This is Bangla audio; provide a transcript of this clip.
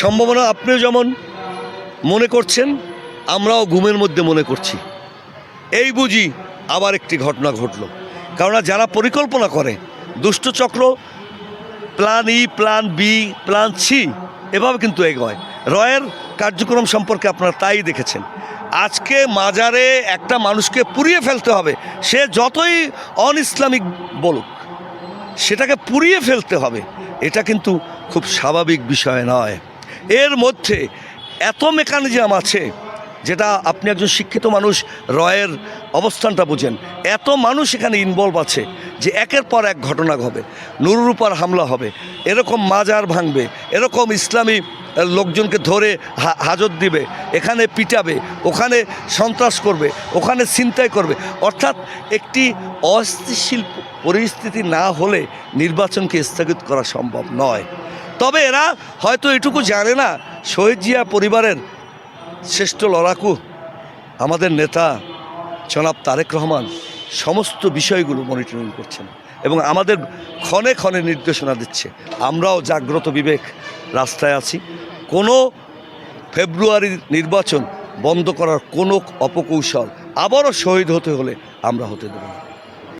সম্ভাবনা আপনিও যেমন মনে করছেন, আমরাও ঘুমের মধ্যে মনে করছি। এই বুঝি আবার একটি ঘটনা ঘটলো। কেননা যারা পরিকল্পনা করে দুষ্টচক্র প্ল্যান ই প্ল্যান বি প্ল্যান সি এভাবে কিন্তু এগোয়। রয়ের কার্যক্রম সম্পর্কে আপনারা তাই দেখেছেন। আজকে মাজারে একটা মানুষকে পুড়িয়ে ফেলতে হবে। সে যতই অন ইসলামিক বলুক, সেটাকে পুড়িয়ে ফেলতে হবে। এটা কিন্তু খুব স্বাভাবিক বিষয় নয়। এর মধ্যে এত মেকানিজম আছে যেটা আপনি একজন শিক্ষিত মানুষ রয়ের অবস্থানটা বুঝেন। এত মানুষ এখানে ইনভলভ আছে যে একের পর এক ঘটনা হবে নুরুর উপর হামলা হবে, এরকম মাজার ভাঙবে, এরকম ইসলামী লোকজনকে ধরে হাজত দিবে, এখানে পিটাবে, ওখানে সন্ত্রাস করবে, ওখানে ছিনতাই করবে। অর্থাৎ একটি অস্থিতিশীল পরিস্থিতি না হলে নির্বাচনকে স্থগিত করা সম্ভব নয়। তবে এরা হয়তো এটুকু জানে না, শহীদ জিয়া পরিবারের শ্রেষ্ঠ লড়াকু, আমাদের নেতা জনাব তারেক রহমান সমস্ত বিষয়গুলো মনিটরিং করছেন এবং আমাদের ক্ষণে ক্ষণে নির্দেশনা দিচ্ছে। আমরাও জাগ্রত বিবেক রাস্তায় আছি। কোনো ফেব্রুয়ারির নির্বাচন বন্ধ করার কোনো অপকৌশল আবারও শহীদ হতে হলে আমরা হতে দেব না।